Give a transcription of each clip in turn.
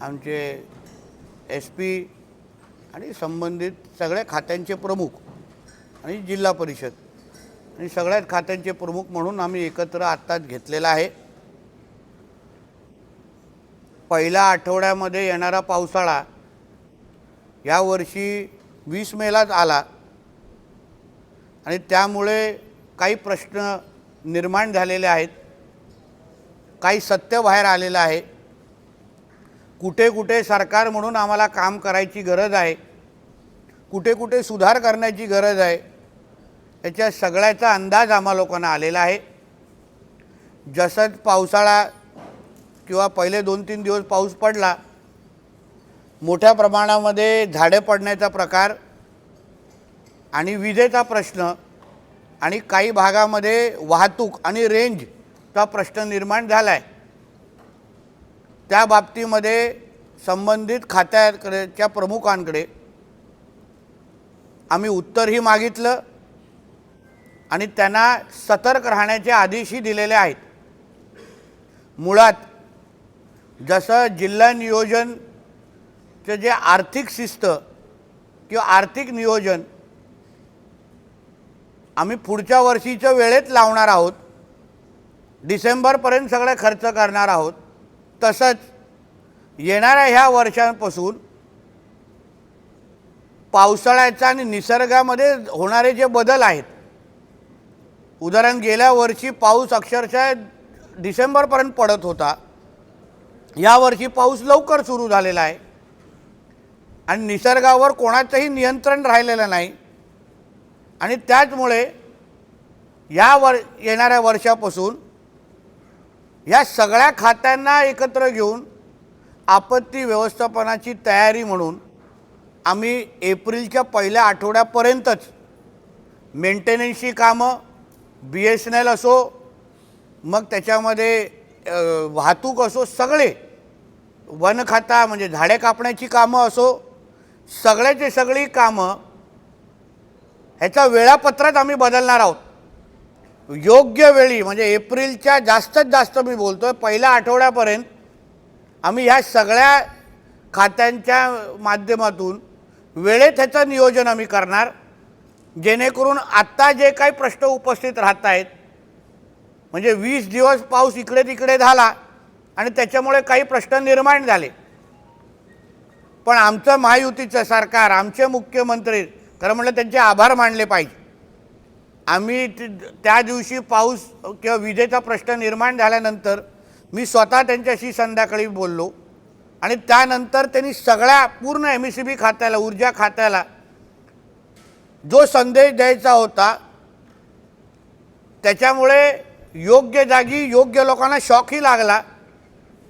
आमचे S P आणि संबंधित सगळ्या खात्यांचे प्रमुख आणि जिल्हा परिषद. आणि सगळ्याच खात्यांचे प्रमुख म्हणून आम्ही एकत्र आत्ताच घेतलेला आहे. पहिल्या आठवड्यामध्ये येणारा पावसाळा यावर्षी वीस मेलाच आला. आणि त्यामुळे काही प्रश्न निर्माण झालेले आहेत. काही सत्य बाहेर आलेलं आहे. कुठे कुठे सरकार म्हणून आम्हाला काम करायची गरज आहे कुठे कुठे सुधार करण्याची गरज आहे याच्या सगळ्याचा अंदाज आम्हा लोकांना आलेला आहे. जसंच पावसाळा किंवा पहिले दोन तीन दिवस पाऊस पडला मोठ्या प्रमाणामध्ये झाडे पडण्याचा प्रकार आणि विजेचा प्रश्न आणि काही भागामध्ये वाहतूक आणि रेंजचा प्रश्न निर्माण झाला आहे त्या बाबतीमध्ये संबंधित खात्याकडेच्या प्रमुखांकडे आम्ही उत्तरही मागितलं आणि त्यांना सतर्क राहण्याचे आदेशही दिलेले आहेत. मुळात जसं जिल्हा नियोजनचं जे आर्थिक शिस्त किंवा आर्थिक नियोजन आम्ही पुढच्या वर्षीच्या वेळेत लावणार आहोत. डिसेंबरपर्यंत सगळे खर्च करणार आहोत. तसंच येणाऱ्या ह्या वर्षांपासून पावसाळ्याचा आणि निसर्गामध्ये होणारे जे बदल आहेत उदाहरण गेल्या वर्षी पाऊस अक्षरशः डिसेंबरपर्यंत पडत होता. यावर्षी पाऊस लवकर सुरू झालेला आहे. आणि निसर्गावर कोणाचंही नियंत्रण राहिलेलं नाही. आणि त्याचमुळे या वर येणाऱ्या वर्षापासून या सगळ्या खात्यांना एकत्र घेऊन आपत्ती व्यवस्थापनाची तयारी म्हणून आम्ही एप्रिलच्या पहिल्या आठवड्यापर्यंतच मेंटेनन्सची कामं बी एस एन एल असो मग त्याच्यामध्ये वाहतूक असो सगळे वन खाता म्हणजे झाडे कापण्याची कामं असो सगळ्याची सगळी कामं ह्याचा वेळापत्रात आम्ही बदलणार आहोत. योग्य वेळी म्हणजे एप्रिलच्या जास्तीत जास्त मी बोलतो आहे पहिल्या आठवड्यापर्यंत आम्ही ह्या सगळ्या खात्यांच्या माध्यमातून वेळेत ह्याचं नियोजन आम्ही करणार. जेणेकरून आत्ता जे काही प्रश्न उपस्थित राहत आहेत म्हणजे वीस दिवस पाऊस इकडे तिकडे झाला आणि त्याच्यामुळे काही प्रश्न निर्माण झाले. पण आमचं महायुतीचं सरकार आमचे मुख्यमंत्री खरं म्हटलं त्यांचे आभार मानले पाहिजे. आम्ही त्या दिवशी पाऊस किंवा विजेचा प्रश्न निर्माण झाल्यानंतर मी स्वतः त्यांच्याशी संध्याकाळी बोललो. आणि त्यानंतर त्यांनी सगळ्या पूर्ण एम ई सी बी खात्याला ऊर्जा खात्याला जो संदेश द्यायचा होता त्याच्यामुळे योग्य जागी योग्य लोकांना शॉकही लागला.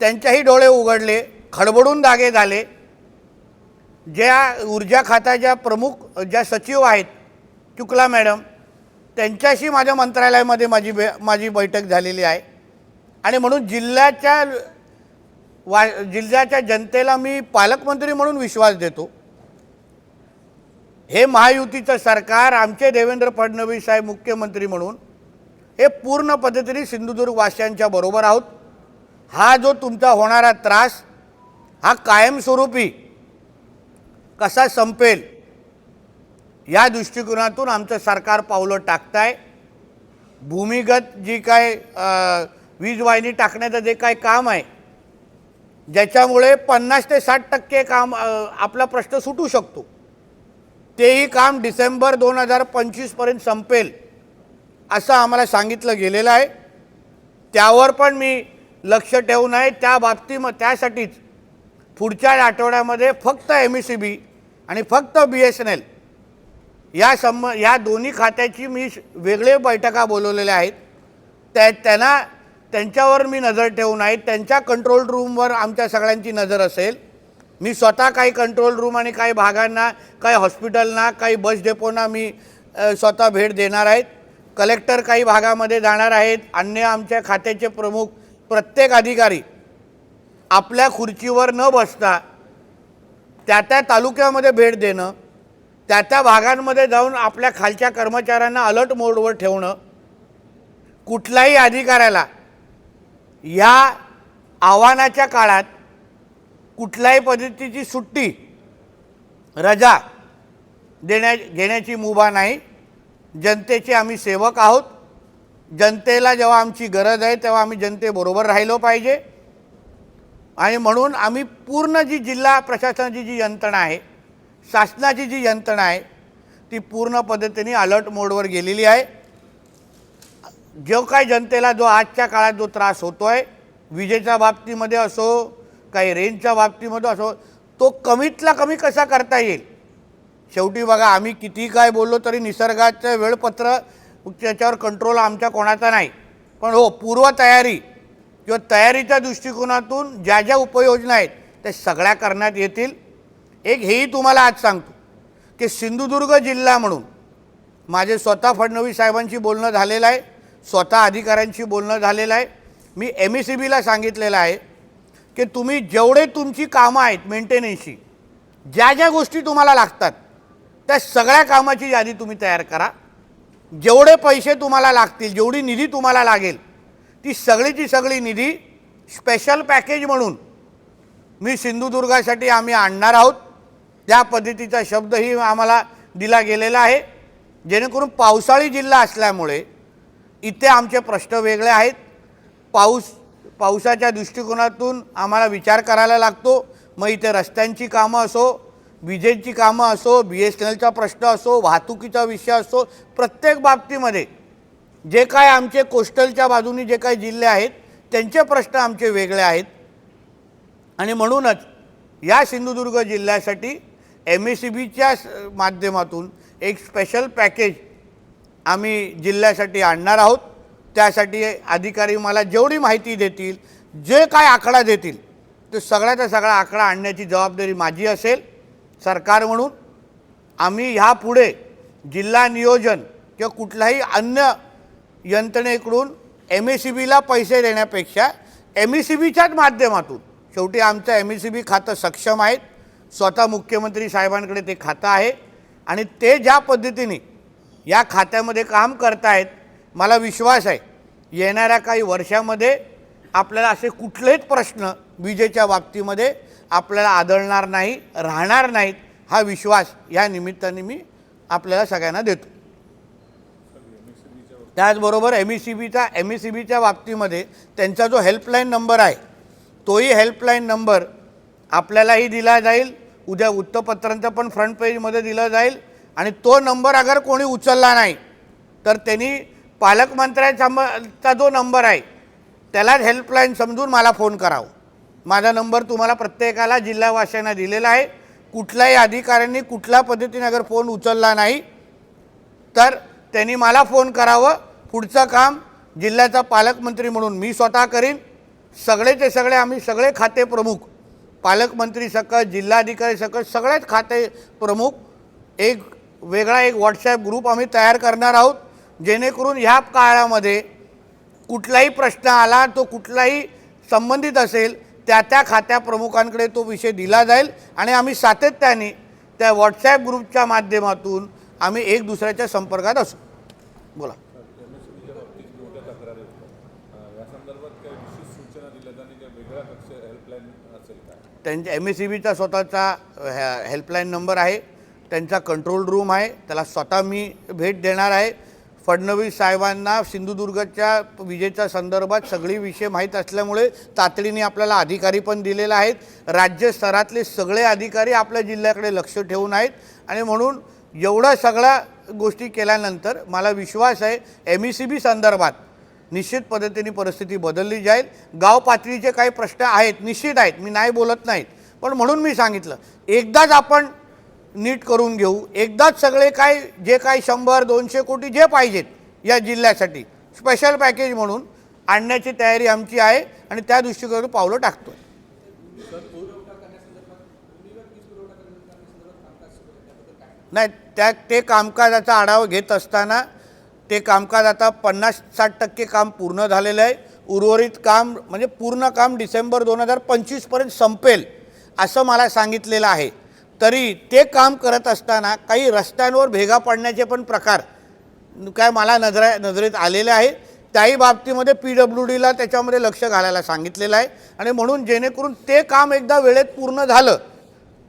त्यांच्याही डोळे उघडले खडबडून जागे झाले. ज्या ऊर्जा खात्याच्या प्रमुख ज्या सचिव आहेत शुक्ला मॅडम त्यांच्याशी माझ्या मंत्रालयामध्ये माझी बे माझी बैठक झालेली आहे. आणि म्हणून जिल्ह्याच्या वा जिल्ह्याच्या जनतेला मी पालकमंत्री म्हणून विश्वास देतो. हे महायुतीचं सरकार आमचे देवेंद्र फडणवीस साहेब मुख्यमंत्री म्हणून हे पूर्ण पद्धतीने सिंधुदुर्ग वासियांच्या बरोबर आहोत. हा जो तुमचा होणारा त्रास हा कायमस्वरूपी कसा संपेल या दृष्टिकोनातून आमचं सरकार पावलं टाकत आहे भूमिगत जी काय वीज वाहिनी टाकण्याचं जे काय काम आहे ज्याच्यामुळे पन्नास ते साठ टक्के काम आपला प्रश्न सुटू शकतो. तेही काम डिसेंबर दोन हजार पंचवीसपर्यंत संपेल असं आम्हाला सांगितलं गेलेलं आहे. त्यावर पण मी लक्ष ठेवून आहे. त्या बाबतीत त्यासाठीच पुढच्या आठवड्यामध्ये फक्त एम ई सी बी आणि फक्त बी एस एन एल या संब या दोन्ही खात्याची मी श- वेगळे बैठका बोलवलेल्या आहेत. त्या त्यांना त्यांच्यावर मी नजर ठेवून आहे. त्यांच्या कंट्रोल रूमवर आमच्या सगळ्यांची नजर असेल. मी स्वतः काही कंट्रोल रूम आणि काही भागांना काही हॉस्पिटलना काही बस डेपोना मी स्वतः भेट देणार आहेत. कलेक्टर काही भागामध्ये जाणार आहेत. अन्य आमच्या खात्याचे प्रमुख प्रत्येक अधिकारी आपल्या खुर्चीवर न बसता त्या त्या तालुक्यामध्ये भेट देणं त्या त्या भागांमध्ये जाऊन आपल्या खालच्या कर्मचाऱ्यांना अलर्ट मोडवर ठेवणं कुठल्याही अधिकाऱ्याला या आव्हानाच्या काळात कुठल्याही पद्धतीची सुट्टी रजा देण्या घेण्याची मुभा नाही. जनतेचे आम्ही सेवक आहोत. जनतेला जेव्हा आमची गरज आहे तेव्हा आम्ही जनतेबरोबर राहिलो पाहिजे. आणि म्हणून आम्ही पूर्ण जी जिल्हा प्रशासनाची जी यंत्रणा आहे शासनाची जी यंत्रणा आहे ती पूर्ण पद्धतीने अलर्ट मोडवर गेलेली आहे. जो काय जनतेला जो आजच्या काळात जो त्रास होतो आहे विजेच्या बाबतीमध्ये असो काही रेंजच्या बाबतीमध्ये असो तो कमीतला कमी कसा करता येईल? शेवटी बघा आम्ही किती काय बोललो तरी निसर्गाचं वेळपत्र त्याच्यावर कंट्रोल आमच्या कोणाचा नाही. पण हो पूर्वतयारी किंवा तयारीच्या दृष्टिकोनातून ज्या ज्या उपाययोजना आहेत त्या सगळ्या करण्यात येतील. एक हेही तुम्हाला आज सांगतो की सिंधुदुर्ग जिल्हा म्हणून माझे स्वतः फडणवीस साहेबांशी बोलणं झालेलं आहे स्वतः अधिकाऱ्यांशी बोलणं झालेलं आहे. मी एम ई सी बीला सांगितलेलं आहे की तुम्ही जेवढे तुमची कामं आहेत मेंटेनन्सची ज्या ज्या गोष्टी तुम्हाला लागतात त्या सगळ्या कामाची यादी तुम्ही तयार करा. जेवढे पैसे तुम्हाला लागतील जेवढी निधी तुम्हाला लागेल ती सगळीची सगळी निधी स्पेशल पॅकेज म्हणून मी सिंधुदुर्गासाठी आम्ही आणणार आहोत. त्या पद्धतीचा शब्दही आम्हाला दिला गेलेला आहे. जेणेकरून पावसाळी जिल्हा असल्यामुळे इथे आमचे प्रश्न वेगळे आहेत. पाऊस पावसाच्या दृष्टिकोनातून आम्हाला विचार करायला लागतो. मग इथे रस्त्यांची कामं असो विजेची कामं असो बी एस एन एलचा प्रश्न असो वाहतुकीचा विषय असो प्रत्येक बाबतीमध्ये जे काय आमचे कोस्टलच्या बाजूनी जे काही जिल्हे आहेत त्यांचे प्रश्न आमचे वेगळे आहेत. आणि म्हणूनच या सिंधुदुर्ग जिल्ह्यासाठी एम एस सी बीच्या माध्यमातून एक स्पेशल पॅकेज आम्ही जिल्ह्यासाठी आणणार आहोत. त्यासाठी अधिकारी मला जेवढी माहिती देतील जे काय आकडा देतील ते सगळ्याचा सगळा आकडा आणण्याची जबाबदारी माझी असेल सरकार म्हणून. आम्ही ह्यापुढे जिल्हा नियोजन किंवा कुठल्याही अन्य यंत्रणेकडून एम एस सी बीला पैसे देण्यापेक्षा एम एस सी बीच्याच माध्यमातून शेवटी आमचं एम एस सी बी खातं सक्षम आहेत. स्वतः मुख्यमंत्री साहेबांकडे ते खातं आहे. आणि ते ज्या पद्धतीने या खात्यामध्ये काम करतायत मला विश्वास आहे येणाऱ्या काही वर्षामध्ये आपल्याला असे कुठलेच प्रश्न विजेच्या बाबतीमध्ये आपल्याला आदळणार नाही राहणार नाहीत हा विश्वास या निमित्ताने मी आपल्याला सगळ्यांना देतो. त्याचबरोबर एम ई सी बीचा एम ई सी बीच्या बाबतीमध्ये त्यांचा जो हेल्पलाईन नंबर आहे तोही हेल्पलाईन नंबर आपल्यालाही दिला जाईल. उद्या वृत्तपत्रांचं पण फ्रंट पेजमध्ये दिला जाईल. आणि तो नंबर अगर कोणी उचलला नाही तर त्यांनी पालकमंत्र्यांचा जो नंबर आहे त्यालाच हेल्पलाईन समजून मला फोन करावं. माझा नंबर तुम्हाला प्रत्येकाला जिल्हावासियांना दिलेला आहे. कुठल्याही अधिकाऱ्यांनी कुठल्या पद्धतीने अगर फोन उचलला नाही तर त्यांनी मला फोन करावं. पुढचं काम जिल्ह्याचा पालकमंत्री म्हणून मी स्वतः करीन. सगळेचे सगळे आम्ही सगळे खाते प्रमुख पालकमंत्री सकट जिल्हाधिकारी सकट सगळेच खाते प्रमुख एक वेगळा एक व्हॉट्सॲप ग्रुप आम्ही तयार करणार आहोत. जेणेकरून ह्या काळामध्ये कुठलाही प्रश्न आला तो कुठलाही संबंधित असेल त्या त्या खात्या प्रमुखांकडे तो विषय दिला जाईल आणि आम्ही सातत्याने त्या व्हॉट्सॲप ग्रुपच्या माध्यमातून आम्ही एक दुसऱ्याच्या संपर्कात असू. बोला. या संदर्भात काही विशेष सूचना दिल्या काही वेगळा कक्ष हेल्पलाईन असेल का? त्यांच्या एम एस सी बीचा स्वतःचा हेल्पलाईन नंबर आहे. त्यांचा कंट्रोल रूम आहे. त्याला स्वतः मी भेट देणार आहे. फडणवीस साहेबांना सिंधुदुर्गच्या विजेच्या संदर्भात सगळी विषय माहीत असल्यामुळे तातडीने आपल्याला अधिकारी पण दिलेला आहेत. राज्य स्तरातले सगळे अधिकारी आपल्या जिल्ह्याकडे लक्ष ठेवून आहेत. आणि म्हणून एवढा सगळ्या गोष्टी केल्यानंतर मला विश्वास आहे एम ई सी बी संदर्भात निश्चित पद्धतीने परिस्थिती बदलली जाईल. गाव पातळीचे काही प्रश्न आहेत निश्चित आहेत. मी नाही बोलत नाहीत. पण म्हणून मी सांगितलं एकदाच आपण नीट करून घेऊ. एकदाच सगळे काय जे काय शंभर दोनशे कोटी जे पाहिजेत या जिल्ह्यासाठी स्पेशल पॅकेज म्हणून आणण्याची तयारी आमची आहे आणि त्या दृष्टिकोनातून पावलं टाकतो नाही त्या ते कामकाजाचा आढावा घेत असताना ते कामकाज आता पन्नास साठ टक्के काम पूर्ण झालेलं आहे. उर्वरित काम म्हणजे पूर्ण काम डिसेंबर दोन हजार पंचवीसपर्यंत संपेल असं मला सांगितलेलं आहे. तरी ते काम करत असताना काही रस्त्यांवर भेगा पडण्याचे पण प्रकार काय मला नजरा नजरेत आलेले आहे त्याही बाबतीमध्ये पी डब्ल्यू डीला त्याच्यामध्ये लक्ष घालायला सांगितलेलं आहे. आणि म्हणून जेणेकरून ते काम एकदा वेळेत पूर्ण झालं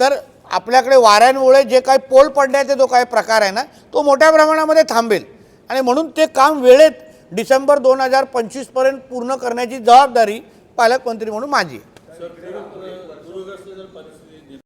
तर आपल्याकडे वाऱ्यांमुळे जे काही पोल पडण्याचे जो काही प्रकार आहे ना तो मोठ्या प्रमाणामध्ये थांबेल. आणि म्हणून ते काम वेळेत डिसेंबर दोन हजार पंचवीसपर्यंत पूर्ण करण्याची जबाबदारी पालकमंत्री म्हणून माझी आहे.